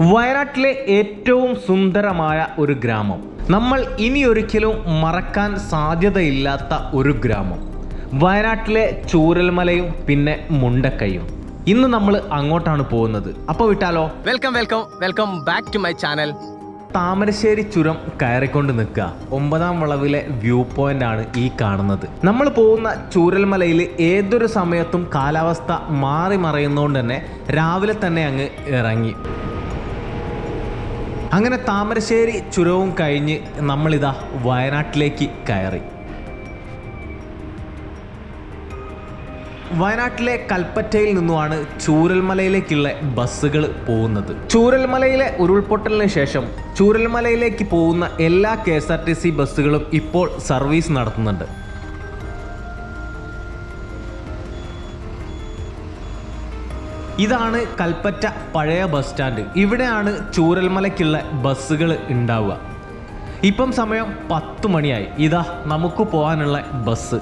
വയനാട്ടിലെ ഏറ്റവും സുന്ദരമായ ഒരു ഗ്രാമം. നമ്മൾ ഇനി ഒരിക്കലും മറക്കാൻ സാധ്യതയില്ലാത്ത ഒരു ഗ്രാമം. വയനാട്ടിലെ ചൂരൽമലയും പിന്നെ മുണ്ടക്കയും. ഇന്ന് നമ്മൾ അങ്ങോട്ടാണ് പോകുന്നത്. അപ്പോൾ വിട്ടാലോ? Welcome welcome welcome back to my channel. Thamarassery ചുരം കയറിക്കൊണ്ട് നിൽക്കുക. ഒമ്പതാം വളവിലെ വ്യൂ പോയിന്റ് ആണ് ഈ കാണുന്നത്. നമ്മൾ പോകുന്ന ചൂരൽമലയിൽ ഏതൊരു സമയത്തും കാലാവസ്ഥ മാറി മറയുന്നതുകൊണ്ട് തന്നെ രാവിലെ തന്നെ അങ്ങ് ഇറങ്ങി. അങ്ങനെ താമരശ്ശേരി ചുരവും കഴിഞ്ഞ് നമ്മളിതാ വയനാട്ടിലേക്ക് കയറി. വയനാട്ടിലെ കൽപ്പറ്റയിൽ നിന്നുമാണ് ചൂരൽമലയിലേക്കുള്ള ബസ്സുകൾ പോകുന്നത്. ചൂരൽമലയിലെ ഉരുൾപൊട്ടലിന് ശേഷം ചൂരൽമലയിലേക്ക് പോകുന്ന എല്ലാ K S R T C ബസ്സുകളും ഇപ്പോൾ സർവീസ് നടത്തുന്നുണ്ട്. ഇതാണ് കൽപ്പറ്റ പഴയ ബസ് സ്റ്റാൻഡ്. ഇവിടെയാണ് ചൂരൽമലയ്ക്കുള്ള ബസ്സുകൾ ഉണ്ടാവുക. ഇപ്പം സമയം പത്ത് മണിയായി. ഇതാ നമുക്ക് പോകാനുള്ള ബസ്.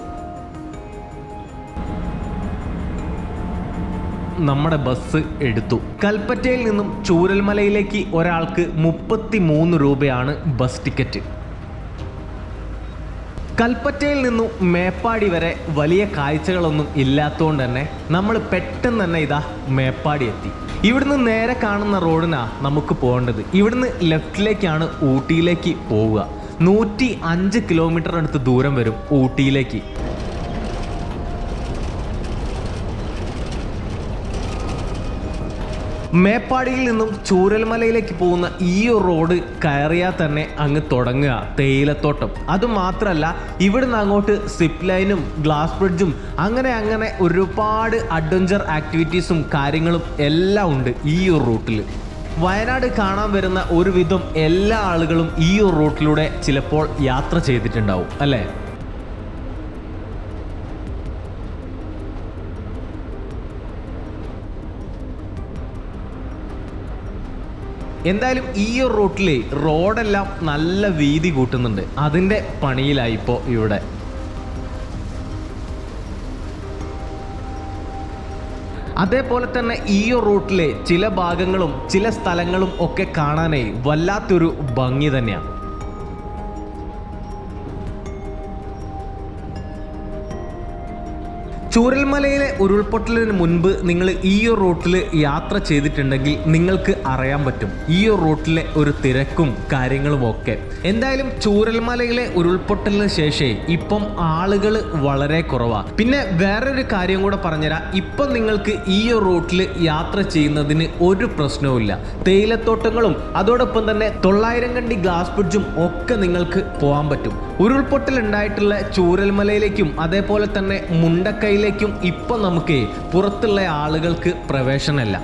നമ്മുടെ ബസ് എടുത്തു. കൽപ്പറ്റയിൽ നിന്നും ചൂരൽമലയിലേക്ക് ഒരാൾക്ക് മുപ്പത്തി മൂന്ന് രൂപയാണ് ബസ് ടിക്കറ്റ്. കൽപ്പറ്റയിൽ നിന്നും മേപ്പാടി വരെ വലിയ കാഴ്ചകളൊന്നും ഇല്ലാത്തതുകൊണ്ട് തന്നെ നമ്മൾ പെട്ടെന്ന് തന്നെ ഇതാ മേപ്പാടി എത്തി. ഇവിടുന്ന് നേരെ കാണുന്ന റോഡിനാ നമുക്ക് പോകേണ്ടത്. ഇവിടുന്ന് ലെഫ്റ്റിലേക്കാണ് ഊട്ടിയിലേക്ക് പോവുക. നൂറ്റി അഞ്ച് കിലോമീറ്റർ അടുത്ത് ദൂരം വരും ഊട്ടിയിലേക്ക്. മേപ്പാടിയിൽ നിന്നും ചൂരൽമലയിലേക്ക് പോകുന്ന ഈ റോഡ് കയറിയാൽ തന്നെ അങ്ങ് തുടങ്ങുക തേയിലത്തോട്ടം. അതുമാത്രമല്ല ഇവിടുന്ന് അങ്ങോട്ട് സിപ്പ് ലൈനും ഗ്ലാസ് ബ്രിഡ്ജും അങ്ങനെ അങ്ങനെ ഒരുപാട് അഡ്വഞ്ചർ ആക്ടിവിറ്റീസും കാര്യങ്ങളും എല്ലാം ഉണ്ട് ഈ ഒരു റൂട്ടിൽ വയനാട് കാണാൻ വരുന്ന ഒരുവിധം എല്ലാ ആളുകളും ഈ ഒരു റൂട്ടിലൂടെ ചിലപ്പോൾ യാത്ര ചെയ്തിട്ടുണ്ടാവും അല്ലേ? എന്തായാലും ഈ ഒരു റൂട്ടിൽ റോഡെല്ലാം നല്ല വീതി കൂട്ടുന്നുണ്ട്. അതിന്റെ പണിയിലായി ഇപ്പോൾ ഇവിടെ. അതേപോലെ തന്നെ ഈ റൂട്ടിലെ ചില ഭാഗങ്ങളും ചില സ്ഥലങ്ങളും ഒക്കെ കാണാനായി വല്ലാത്തൊരു ഭംഗി തന്നെയാണ് ചൂരൽമലയിലെ ഉരുൾപൊട്ടലിന് മുൻപ് നിങ്ങൾ ഈ ഒരു റൂട്ടിൽ യാത്ര ചെയ്തിട്ടുണ്ടെങ്കിൽ നിങ്ങൾക്ക് അറിയാൻ പറ്റും. ഈ ഒരു റൂട്ടിലെ ഒരു തിരക്കും കാര്യങ്ങളും ഒക്കെ. എന്തായാലും ചൂരൽമലയിലെ ഉരുൾപൊട്ടലിന് ശേഷേ ഇപ്പം ആളുകൾ വളരെ കുറവാണ് പിന്നെ വേറൊരു കാര്യം കൂടെ പറഞ്ഞുതരാം. ഇപ്പം നിങ്ങൾക്ക് ഈ ഒരു റൂട്ടിൽ യാത്ര ചെയ്യുന്നതിന് ഒരു പ്രശ്നവുമില്ല തേയിലത്തോട്ടങ്ങളും അതോടൊപ്പം തന്നെ തൊള്ളായിരം കണ്ടി ഗ്ലാസ് ബ്രിഡ്ജും ഒക്കെ നിങ്ങൾക്ക് പോകാൻ പറ്റും. ഉരുൾപൊട്ടൽ ഉണ്ടായിട്ടുള്ള ചൂരൽമലയിലേക്കും അതേപോലെ തന്നെ മുണ്ടക്കൈയിലേക്കും ഇപ്പം നമുക്ക് പുറത്തുള്ള ആളുകൾക്ക് പ്രവേശനമല്ല.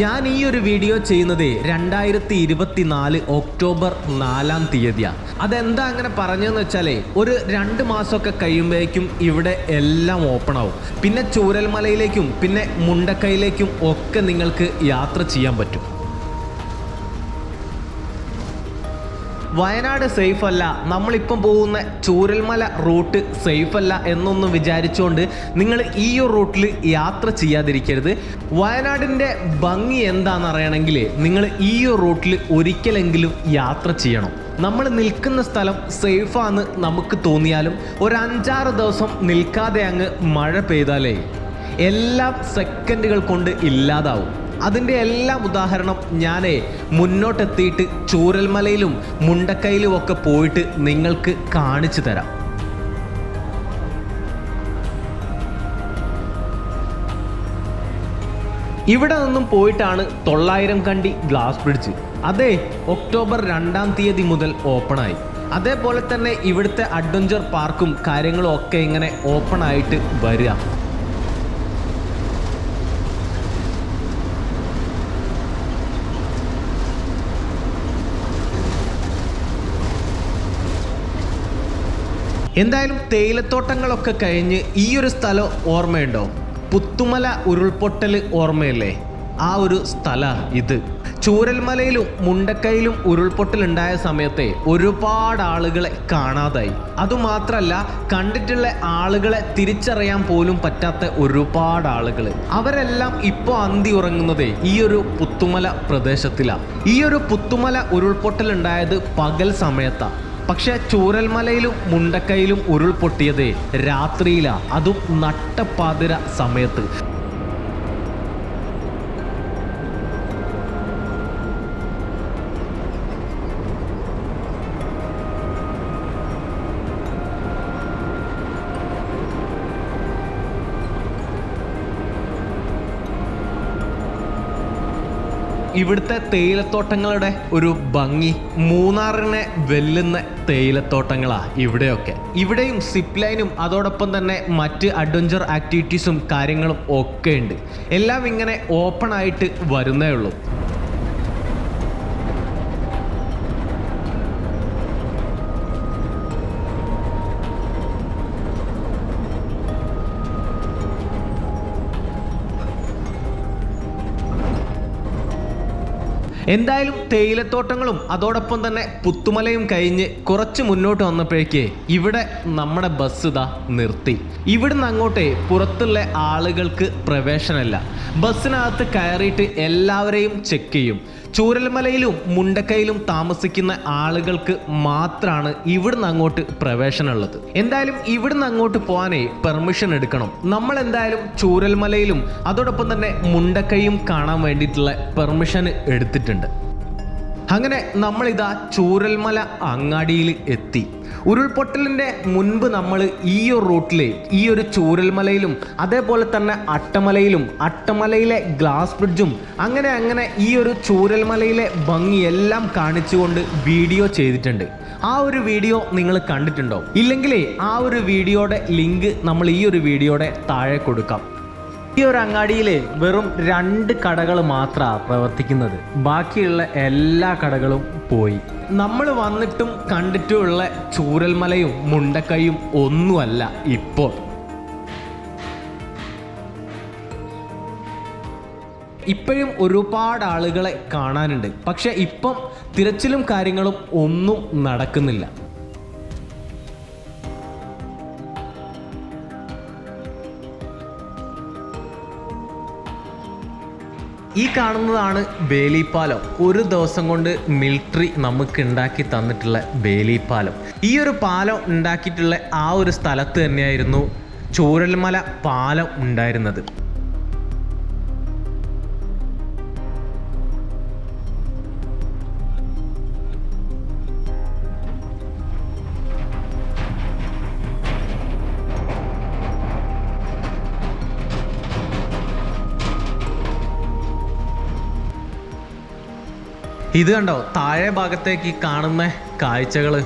ഞാൻ ഈ ഒരു വീഡിയോ ചെയ്യുന്നത് രണ്ടായിരത്തി ഇരുപത്തി നാല് ഒക്ടോബർ നാലാം തീയതിയാണ് അതെന്താ അങ്ങനെ പറഞ്ഞതെന്ന് വെച്ചാൽ ഒരു രണ്ട് മാസമൊക്കെ കഴിയുമ്പോഴേക്കും ഇവിടെ എല്ലാം ഓപ്പൺ ആവും പിന്നെ ചൂരൽമലയിലേക്കും പിന്നെ മുണ്ടക്കൈയിലേക്കും ഒക്കെ നിങ്ങൾക്ക് യാത്ര ചെയ്യാൻ പറ്റും. വയനാട് സേഫ് അല്ല നമ്മളിപ്പം പോകുന്ന ചൂരൽമല റൂട്ട് സേഫ് അല്ല എന്നൊന്നും വിചാരിച്ചുകൊണ്ട് നിങ്ങൾ ഈ ഒരു റൂട്ടിൽ യാത്ര ചെയ്യാതിരിക്കരുത്. വയനാടിന്റെ ഭംഗി എന്താണെന്ന് അറിയണമെങ്കിൽ നിങ്ങൾ ഈ ഒരു റൂട്ടിൽ ഒരിക്കലെങ്കിലും യാത്ര ചെയ്യണം. നമ്മൾ നിൽക്കുന്ന സ്ഥലം സേഫാന്ന് നമുക്ക് തോന്നിയാലും ഒരു അഞ്ചാറ് ദിവസം നിൽക്കാതെ അങ്ങ് മഴ പെയ്താലേ എല്ലാം സെക്കൻഡുകൾ കൊണ്ട് ഇല്ലാതാവും. അതിന്റെ എല്ലാം ഉദാഹരണം ഞാനേ മുന്നോട്ടെത്തിയിട്ട് ചൂരൽമലയിലും മുണ്ടക്കൈയിലും ഒക്കെ പോയിട്ട് നിങ്ങൾക്ക് കാണിച്ചു തരാം. ഇവിടെ നിന്നും പോയിട്ടാണ് തൊള്ളായിരം കണ്ടി ഗ്ലാസ് ബ്രിഡ്ജ്. അതെ ഒക്ടോബർ രണ്ടാം തീയതി മുതൽ ഓപ്പണായി. അതേപോലെ തന്നെ ഇവിടുത്തെ അഡ്വഞ്ചർ പാർക്കും കാര്യങ്ങളും ഒക്കെ ഇങ്ങനെ ഓപ്പൺ ആയിട്ട് വരിക. എന്തായാലും തേയിലത്തോട്ടങ്ങളൊക്കെ കഴിഞ്ഞ് ഈ ഒരു സ്ഥലം ഓർമ്മയുണ്ടോ? പുത്തുമല ഉരുൾപൊട്ടൽ ഓർമ്മയല്ലേ? ആ ഒരു സ്ഥല ഇത്. ചൂരൽമലയിലും മുണ്ടക്കയിലും ഉരുൾപൊട്ടലുണ്ടായ സമയത്തെ ഒരുപാട് ആളുകളെ കാണാതായി. അതുമാത്രല്ല കണ്ടിട്ടുള്ള ആളുകളെ തിരിച്ചറിയാൻ പോലും പറ്റാത്ത ഒരുപാട് ആളുകൾ അവരെല്ലാം ഇപ്പോൾ അന്തി ഉറങ്ങുന്നത് ഈ ഒരു പുത്തുമല പ്രദേശത്തിലാണ് ഈ ഒരു പുത്തുമല ഉരുൾപൊട്ടലുണ്ടായത് പകൽ സമയത്താണ് പക്ഷെ ചൂരൽമലയിലും മുണ്ടക്കയിലും ഉരുൾപൊട്ടിയത് രാത്രിയിലാണ് അതും നട്ടപ്പാതിര സമയത്ത്. ഇവിടുത്തെ തേയിലത്തോട്ടങ്ങളുടെ ഒരു ഭംഗി മൂന്നാറിനെ വെല്ലുന്ന തേയിലത്തോട്ടങ്ങളാ ഇവിടെയൊക്കെ. ഇവിടെയും സിപ്പ് ലൈനും അതോടൊപ്പം തന്നെ മറ്റ് അഡ്വഞ്ചർ ആക്ടിവിറ്റീസും കാര്യങ്ങളും ഒക്കെ ഉണ്ട്. എല്ലാം ഇങ്ങനെ ഓപ്പൺ ആയിട്ട് വരുന്നേ ഉള്ളൂ. എന്തായാലും തേയിലത്തോട്ടങ്ങളും അതോടൊപ്പം തന്നെ പുത്തുമലയും കഴിഞ്ഞ് കുറച്ച് മുന്നോട്ട് വന്നപ്പോഴേക്ക് ഇവിടെ നമ്മുടെ ബസ് ഇതാ നിർത്തി. ഇവിടുന്ന് അങ്ങോട്ടേ പുറത്തുള്ള ആളുകൾക്ക് പ്രവേശനമല്ല. ബസ്സിനകത്ത് കയറിയിട്ട് എല്ലാവരെയും ചെക്ക് ചെയ്യും. ചൂരൽമലയിലും മുണ്ടക്കയിലും താമസിക്കുന്ന ആളുകൾക്ക് മാത്രമാണ് ഇവിടുന്ന് അങ്ങോട്ട് പ്രവേശനമുള്ളത്. എന്തായാലും ഇവിടുന്ന് അങ്ങോട്ട് പോകാനേ പെർമിഷൻ എടുക്കണം. നമ്മൾ എന്തായാലും ചൂരൽമലയിലും അതോടൊപ്പം തന്നെ മുണ്ടക്കയും കാണാൻ വേണ്ടിയിട്ടുള്ള പെർമിഷൻ എടുത്തിട്ടുണ്ട്. അങ്ങനെ നമ്മളിതാ ചൂരൽമല അങ്ങാടിയിൽ എത്തി. ഉരുൾപൊട്ടലിന്റെ മുൻപ് നമ്മൾ ഈ ഒരു റൂട്ടിലെ ഈ ഒരു ചൂരൽമലയിലും അതേപോലെ തന്നെ അട്ടമലയിലും അട്ടമലയിലെ ഗ്ലാസ് ബ്രിഡ്ജും അങ്ങനെ അങ്ങനെ ഈ ഒരു ചൂരൽമലയിലെ ഭംഗിയെല്ലാം കാണിച്ചുകൊണ്ട് വീഡിയോ ചെയ്തിട്ടുണ്ട്. ആ ഒരു വീഡിയോ നിങ്ങൾ കണ്ടിട്ടുണ്ടോ? ഇല്ലെങ്കിലേ ആ ഒരു വീഡിയോയുടെ ലിങ്ക് നമ്മൾ ഈ ഒരു വീഡിയോയുടെ താഴെ കൊടുക്കാം. ഈ ഒരു അങ്ങാടിയിൽ വെറും രണ്ട് കടകൾ മാത്രമാണ് പ്രവർത്തിക്കുന്നത്. ബാക്കിയുള്ള എല്ലാ കടകളും പോയി. നമ്മൾ വന്നിട്ടും കണ്ടിട്ടുമുള്ള ചൂരൽമലയും മുണ്ടക്കയും ഒന്നുമല്ല ഇപ്പോൾ. ഇപ്പോഴും ഒരുപാട് ആളുകളെ കാണാനുണ്ട്. പക്ഷെ ഇപ്പം തിരച്ചിലും കാര്യങ്ങളും ഒന്നും നടക്കുന്നില്ല. ഈ കാണുന്നതാണ് ബേലിപ്പാലം. ഒരു ദിവസം കൊണ്ട് മിലിറ്ററി നമുക്ക് ഉണ്ടാക്കി തന്നിട്ടുള്ള ബേലിപ്പാലം. ഈ ഒരു പാലം ഉണ്ടാക്കിയിട്ടുള്ള ആ ഒരു സ്ഥലത്ത് തന്നെയായിരുന്നു ചൂരൽമല പാലം ഉണ്ടായിരുന്നത്. ഇത് കണ്ടോ? താഴെ ഭാഗത്തേക്ക് ഈ കാണുന്ന കാഴ്ചകൾ.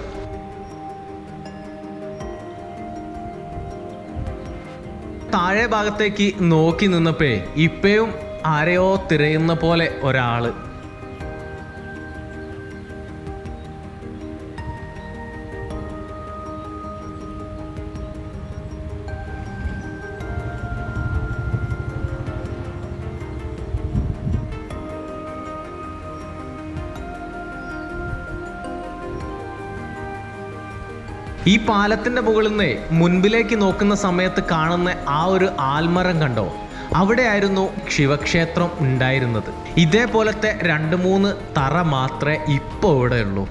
താഴെ ഭാഗത്തേക്ക് നോക്കി നിന്നപ്പേ ഇപ്പയും ആരെയോ തിരയുന്ന പോലെ ഒരാൾ. ഈ പാലത്തിന്റെ മുകളിൽ നിന്ന് മുൻപിലേക്ക് നോക്കുന്ന സമയത്ത് കാണുന്ന ആ ഒരു ആൽമരം കണ്ടോ? അവിടെയായിരുന്നു ശിവക്ഷേത്രം ഉണ്ടായിരുന്നത്. ഇതേപോലത്തെ രണ്ട് മൂന്ന് തറ മാത്രമേ ഇപ്പോൾ ഇവിടെ ഉള്ളൂ.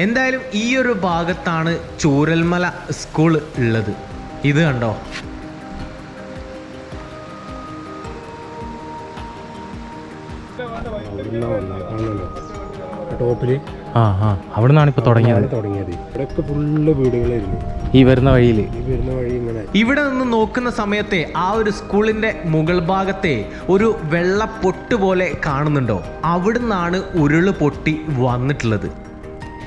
എന്തായാലും ഈ ഒരു ഭാഗത്താണ് ചൂരൽമല സ്കൂൾ ഉള്ളത്. ഇത് കണ്ടോ? ഇവിടുന്ന് വന്നത് കാണുന്നുണ്ടോ ടോപ്പിൽ ആ ആ. അവിടെ നിന്നാണ് ഇപ്പോൾ തുടങ്ങിയത് തുടങ്ങിയത്. ഇവിടെയൊക്കെ ഫുള്ള് വീടുകളായിരുന്നു. ഈ വരുന്ന വഴിയിൽ ഈ വരുന്ന വഴി ഇങ്ങനെ. ഇവിടെ നിന്ന് നോക്കുന്ന സമയത്തെ ആ ഒരു സ്കൂളിന്റെ മുകൾ ഭാഗത്തെ ഒരു വെള്ള പൊട്ട് പോലെ കാണുന്നുണ്ടോ? അവിടുന്നാണ് ഉരുൾ പൊട്ടി വന്നിട്ടുള്ളത്.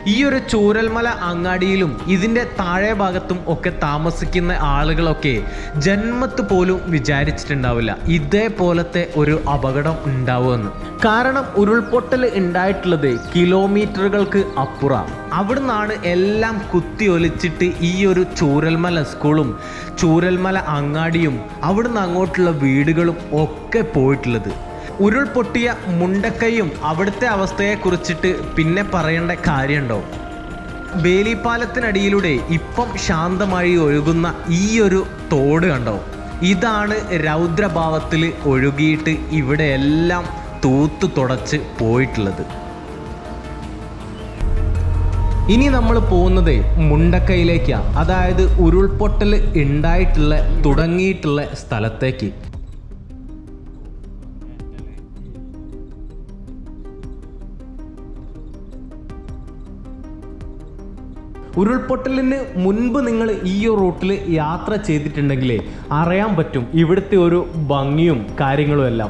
ഈ ഒരു ചൂരൽമല അങ്ങാടിയിലും ഇതിന്റെ താഴെ ഭാഗത്തും ഒക്കെ താമസിക്കുന്ന ആളുകളൊക്കെ ജന്മത്ത് പോലും വിചാരിച്ചിട്ടുണ്ടാവില്ല. ഇതേപോലത്തെ ഒരു അപകടം ഉണ്ടാവുമെന്ന്. കാരണം ഉരുൾപൊട്ടൽ ഉണ്ടായിട്ടുള്ളത് കിലോമീറ്ററുകൾക്ക് അപ്പുറം. അവിടുന്നാണ് എല്ലാം കുത്തി ഒലിച്ചിട്ട് ഈ ഒരു ചൂരൽമല സ്കൂളും ചൂരൽമല അങ്ങാടിയും അവിടുന്ന് അങ്ങോട്ടുള്ള വീടുകളും ഒക്കെ പോയിട്ടുള്ളത്. ഉരുൾപൊട്ടിയ മുണ്ടക്കയും അവിടുത്തെ അവസ്ഥയെ കുറിച്ചിട്ട് പിന്നെ പറയേണ്ട കാര്യമുണ്ടോ? വേലിപ്പാലത്തിനടിയിലൂടെ ഇപ്പം ശാന്തമായി ഒഴുകുന്ന ഈ ഒരു തോട് കണ്ടോ? ഇതാണ് രൗദ്രഭാവത്തിൽ ഒഴുകിയിട്ട് ഇവിടെ എല്ലാം തൂത്തു തുടച്ച് പോയിട്ടുള്ളത്. ഇനി നമ്മൾ പോകുന്നത് മുണ്ടക്കയിലേക്കാണ് അതായത് ഉരുൾപൊട്ടൽ ഉണ്ടായിട്ടുള്ള തുടങ്ങിയിട്ടുള്ള സ്ഥലത്തേക്ക്. ഉരുൾപൊട്ടലിന് മുൻപ് നിങ്ങൾ ഈ ഒരു റൂട്ടിൽ യാത്ര ചെയ്തിട്ടുണ്ടെങ്കിലേ അറിയാൻ പറ്റും ഇവിടുത്തെ ഒരു ഭംഗിയും കാര്യങ്ങളും എല്ലാം.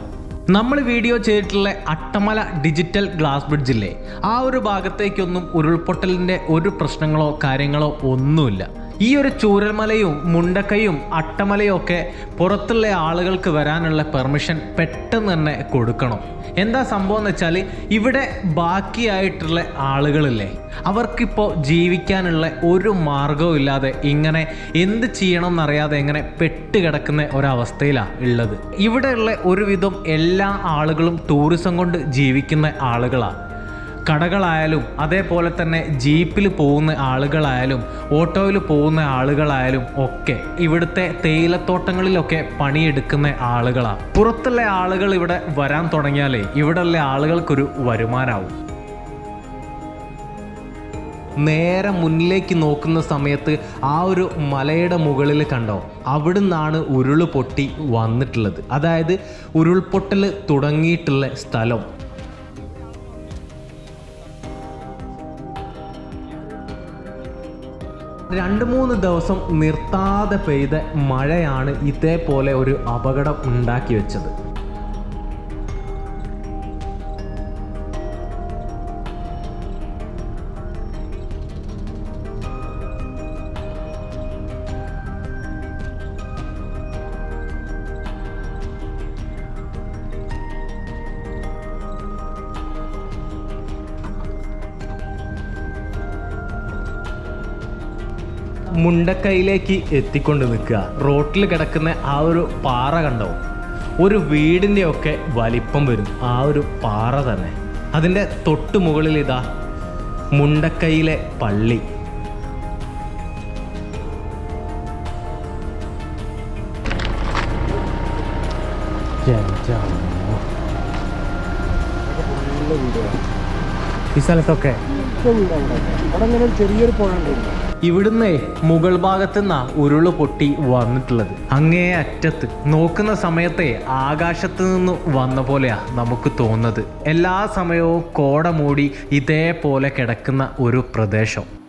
നമ്മൾ വീഡിയോ ചെയ്തിട്ടുള്ള അട്ടമല ഡിജിറ്റൽ ഗ്ലാസ് ബ്രിഡ്ജില്ലേ ആ ഒരു ഭാഗത്തേക്കൊന്നും ഉരുൾപൊട്ടലിന്റെ ഒരു പ്രശ്നങ്ങളോ കാര്യങ്ങളോ ഒന്നുമില്ല. ഈ ഒരു ചൂരൽമലയും മുണ്ടക്കയും അട്ടമലയും ഒക്കെ പുറത്തുള്ള ആളുകൾക്ക് വരാനുള്ള പെർമിഷൻ പെട്ടെന്ന് തന്നെ കൊടുക്കണം. എന്താ സംഭവം എന്ന് വെച്ചാൽ ഇവിടെ ബാക്കിയായിട്ടുള്ള ആളുകളില്ലേ അവർക്കിപ്പോൾ ജീവിക്കാനുള്ള ഒരു മാർഗവും ഇല്ലാതെ ഇങ്ങനെ എന്ത് ചെയ്യണം എന്നറിയാതെ ഇങ്ങനെ പെട്ടുകിടക്കുന്ന ഒരവസ്ഥയിലാണ് ഉള്ളത്. ഇവിടെയുള്ള ഒരുവിധം എല്ലാ ആളുകളും ടൂറിസം കൊണ്ട് ജീവിക്കുന്ന ആളുകളാണ് കടകളായാലും അതേപോലെ തന്നെ ജീപ്പിൽ പോകുന്ന ആളുകളായാലും ഓട്ടോയിൽ പോകുന്ന ആളുകളായാലും ഒക്കെ ഇവിടുത്തെ തേയിലത്തോട്ടങ്ങളിലൊക്കെ പണിയെടുക്കുന്ന ആളുകളാണ് പുറത്തുള്ള ആളുകൾ ഇവിടെ വരാൻ തുടങ്ങിയാലേ ഇവിടെയുള്ള ആളുകൾക്കൊരു വരുമാനമാവും നേരെ മുന്നിലേക്ക് നോക്കുന്ന സമയത്ത് ആ ഒരു മലയുടെ മുകളിൽ കണ്ടോ? അവിടുന്നാണ് ഉരുൾ പൊട്ടി വന്നിട്ടുള്ളത്. അതായത് ഉരുൾപൊട്ടൽ തുടങ്ങിയിട്ടുള്ള സ്ഥലം. രണ്ട് മൂന്ന് ദിവസം നിർത്താതെ പെയ്ത മഴയാണ് ഇതേപോലെ ഒരു അപകടം ഉണ്ടാക്കി വെച്ചത്. മുണ്ടക്കൈയിലേക്ക് എത്തിക്കൊണ്ട് നിൽക്കുക. റോട്ടിൽ കിടക്കുന്ന ആ ഒരു പാറ കണ്ടോ? ഒരു വീടിന്റെ ഒക്കെ വലിപ്പം വരും. ആ ഒരു പാറ തന്നെ. അതിന്റെ തൊട്ട് മുകളിൽ ഇതാ മുണ്ടക്കൈയിലെ പള്ളി. ഈ സ്ഥലത്തൊക്കെ? ചെറിയൊരു പുഴ ഇവിടുന്ന് മുകൾ ഭാഗത്ത് നിന്നാ ഉരുൾ പൊട്ടി വന്നിട്ടുള്ളത്. അങ്ങേ അറ്റത്ത് നോക്കുന്ന സമയത്തെ ആകാശത്ത് നിന്ന് വന്ന പോലെയാ നമുക്ക് തോന്നുന്നത്. എല്ലാ സമയവും കോട മൂടി ഇതേപോലെ കിടക്കുന്ന ഒരു പ്രദേശം.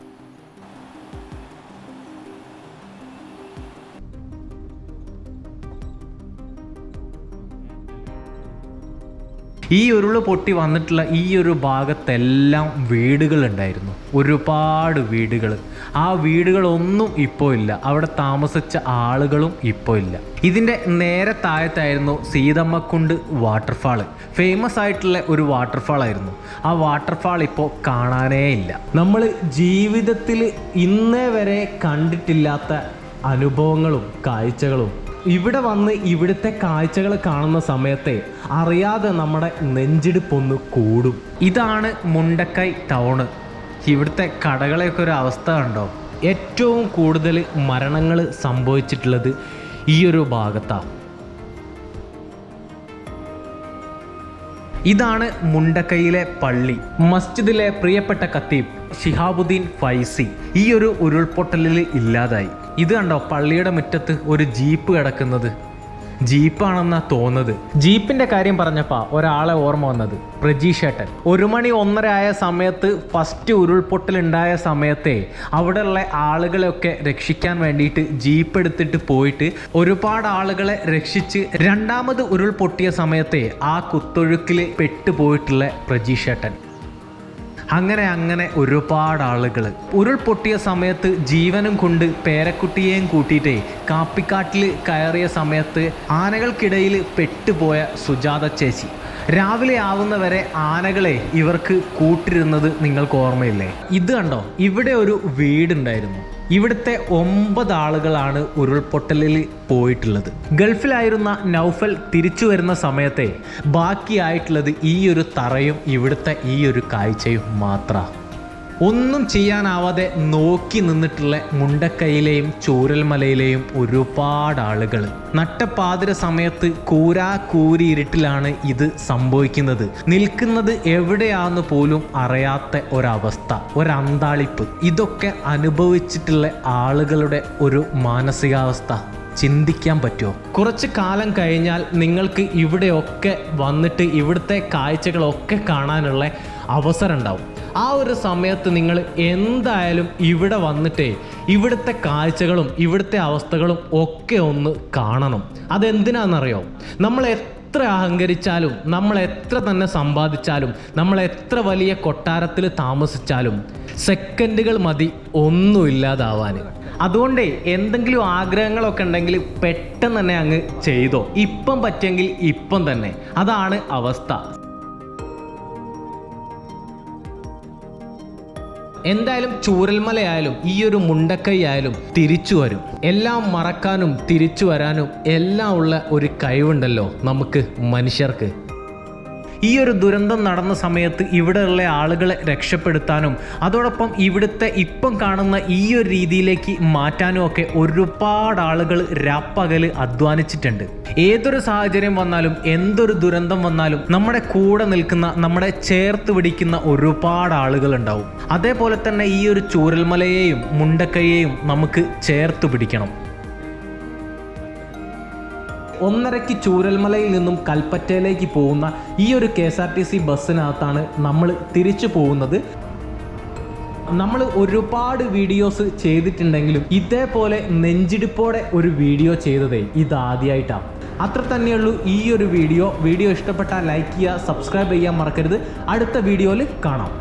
ഈ ഉരുൾ പൊട്ടി വന്നിട്ടുള്ള ഈ ഒരു ഭാഗത്തെല്ലാം വീടുകളുണ്ടായിരുന്നു. ഒരുപാട് വീടുകൾ ആ വീടുകളൊന്നും ഇപ്പോൾ ഇല്ല. അവിടെ താമസിച്ച ആളുകളും ഇപ്പോൾ ഇല്ല. ഇതിന്റെ നേരെ താഴത്തായിരുന്നു സീതമ്മക്കുണ്ട് വാട്ടർഫാൾ ഫേമസ് ആയിട്ടുള്ള ഒരു വാട്ടർഫാൾ ആയിരുന്നു ആ വാട്ടർഫാൾ ഇപ്പോൾ കാണാനേ ഇല്ല. നമ്മൾ ജീവിതത്തിൽ ഇന്നേ വരെ കണ്ടിട്ടില്ലാത്ത അനുഭവങ്ങളും കാഴ്ചകളും ഇവിടെ വന്ന് ഇവിടുത്തെ കാഴ്ചകൾ കാണുന്ന സമയത്തെ അറിയാതെ നമ്മുടെ നെഞ്ചിടിപ്പൊന്ന് കൂടും. ഇതാണ് മുണ്ടക്കൈ ടൗണ് ഇവിടുത്തെ കടകളെയൊക്കെ ഒരു അവസ്ഥ കണ്ടോ? ഏറ്റവും കൂടുതൽ മരണങ്ങൾ സംഭവിച്ചിട്ടുള്ളത് ഈ ഒരു ഭാഗത്താണ് ഇതാണ് മുണ്ടക്കൈയിലെ പള്ളി. മസ്ജിദിലെ പ്രിയപ്പെട്ട കത്തീബ് ഷിഹാബുദ്ദീൻ ഫൈസി ഈ ഒരു ഉരുൾപൊട്ടലിൽ ഇല്ലാതായി. ഇത് കണ്ടോ? പള്ളിയുടെ മുറ്റത്ത് ഒരു ജീപ്പ് കിടക്കുന്നത്. ജീപ്പാണെന്നാ തോന്നുന്നത്. ജീപ്പിന്റെ കാര്യം പറഞ്ഞപ്പാ ഒരാളെ ഓർമ്മ വന്നത്. പ്രജീഷേട്ടൻ. ഒരു മണി ഒന്നര ആയ സമയത്ത് ഫസ്റ്റ് ഉരുൾപൊട്ടൽ ഉണ്ടായ സമയത്തെ അവിടെയുള്ള ആളുകളെയൊക്കെ രക്ഷിക്കാൻ വേണ്ടിയിട്ട് ജീപ്പ് എടുത്തിട്ട് പോയിട്ട് ഒരുപാട് ആളുകളെ രക്ഷിച്ച് രണ്ടാമത് ഉരുൾപൊട്ടിയ സമയത്തെ ആ കുത്തൊഴുക്കിൽ പെട്ടുപോയിട്ടുള്ള പ്രജീഷേട്ടൻ. അങ്ങനെ അങ്ങനെ ഒരുപാട് ആളുകൾ ഉരുൾപൊട്ടിയ സമയത്ത് ജീവനും കൊണ്ട് പേരക്കുട്ടിയെയും കൂട്ടിയിട്ടേ കാപ്പിക്കാട്ടിൽ കയറിയ സമയത്ത് ആനകൾക്കിടയിൽ പെട്ടുപോയ സുജാത ചേച്ചി. രാവിലെ ആവുന്നവരെ ആനകളെ ഇവർക്ക് കൂട്ടിരുന്നത് നിങ്ങൾക്ക് ഓർമ്മയില്ലേ? ഇത് കണ്ടോ? ഇവിടെ ഒരു വീടുണ്ടായിരുന്നു. ഇവിടുത്തെ ഒമ്പത് ആളുകളാണ് ഉരുൾപൊട്ടലിൽ പോയിട്ടുള്ളത്. ഗൾഫിലായിരുന്ന നൗഫൽ തിരിച്ചു വരുന്ന സമയത്തെ ബാക്കിയായിട്ടുള്ളത് ഈ ഒരു തറയും ഇവിടുത്തെ ഈ ഒരു കാഴ്ചയും മാത്രമാണ് ഒന്നും ചെയ്യാനാവാതെ നോക്കി നിന്നിട്ടുള്ള മുണ്ടക്കൈയിലെയും ചൂരൽമലയിലെയും ഒരുപാട് ആളുകൾ നട്ടപ്പാതിര സമയത്ത് കൂരാ കൂരി ഇരുട്ടിലാണ് ഇത് സംഭവിക്കുന്നത്. നിൽക്കുന്നത് എവിടെയാന്ന് പോലും അറിയാത്ത ഒരവസ്ഥ ഒരന്താളിപ്പ്. ഇതൊക്കെ അനുഭവിച്ചിട്ടുള്ള ആളുകളുടെ ഒരു മാനസികാവസ്ഥ. ചിന്തിക്കാൻ പറ്റുമോ കുറച്ച് കാലം കഴിഞ്ഞാൽ നിങ്ങൾക്ക് ഇവിടെയൊക്കെ വന്നിട്ട് ഇവിടുത്തെ കാഴ്ചകളൊക്കെ കാണാനുള്ള അവസരം ഉണ്ടാവും. ആ ഒരു സമയത്ത് നിങ്ങൾ എന്തായാലും ഇവിടെ വന്നിട്ടേ ഇവിടുത്തെ കാഴ്ചകളും ഇവിടുത്തെ അവസ്ഥകളും ഒക്കെ ഒന്ന് കാണണം. അതെന്തിനാണെന്നറിയോ നമ്മൾ എത്ര അഹങ്കരിച്ചാലും നമ്മൾ എത്ര തന്നെ സമ്പാദിച്ചാലും നമ്മൾ എത്ര വലിയ കൊട്ടാരത്തിൽ താമസിച്ചാലും സെക്കൻഡുകൾ മതി ഒന്നും ഇല്ലാതാവാൻ. അതുകൊണ്ടേ എന്തെങ്കിലും ആഗ്രഹങ്ങളൊക്കെ ഉണ്ടെങ്കിൽ പെട്ടെന്ന് തന്നെ അങ്ങ് ചെയ്തോ. ഇപ്പം പറ്റിയെങ്കിൽ ഇപ്പം തന്നെ. അതാണ് അവസ്ഥ. എന്തായാലും ചൂരൽമലയായാലും ഈ ഒരു മുണ്ടക്കൈ ആയാലും തിരിച്ചു വരും. എല്ലാം മറക്കാനും തിരിച്ചു വരാനും എല്ലാം ഉള്ള ഒരു കഴിവുണ്ടല്ലോ നമുക്ക് മനുഷ്യർക്ക്. ഈ ഒരു ദുരന്തം നടന്ന സമയത്ത് ഇവിടെയുള്ള ആളുകളെ രക്ഷപ്പെടുത്താനും അതോടൊപ്പം ഇവിടുത്തെ ഇപ്പം കാണുന്ന ഈ ഒരു രീതിയിലേക്ക് മാറ്റാനും ഒക്കെ ഒരുപാട് ആളുകൾ രാപ്പകൽ അധ്വാനിച്ചിട്ടുണ്ട്. ഏതൊരു സാഹചര്യം വന്നാലും എന്തൊരു ദുരന്തം വന്നാലും നമ്മുടെ കൂടെ നിൽക്കുന്ന നമ്മുടെ ചേർത്ത് പിടിക്കുന്ന ഒരുപാട് ആളുകൾ ഉണ്ടാവും. അതേപോലെ തന്നെ ഈ ഒരു ചൂരൽമലയെയും മുണ്ടക്കയെയും നമുക്ക് ചേർത്ത് പിടിക്കണം. ഒന്നരയ്ക്ക് ചൂരൽമലയിൽ നിന്നും കൽപ്പറ്റയിലേക്ക് പോകുന്ന ഈ ഒരു K S R T C ബസ്സിനകത്താണ് നമ്മൾ തിരിച്ചു പോകുന്നത്. നമ്മൾ ഒരുപാട് വീഡിയോസ് ചെയ്തിട്ടുണ്ടെങ്കിലും ഇതേപോലെ നെഞ്ചിടിപ്പോടെ ഒരു വീഡിയോ ചെയ്തതേ ഇതാദ്യമായിട്ടാണ് അത്ര തന്നെയുള്ളൂ ഈ ഒരു വീഡിയോ. വീഡിയോ ഇഷ്ടപ്പെട്ടാൽ ലൈക്ക് ചെയ്യുക സബ്സ്ക്രൈബ് ചെയ്യാൻ മറക്കരുത്. അടുത്ത വീഡിയോയിൽ കാണാം.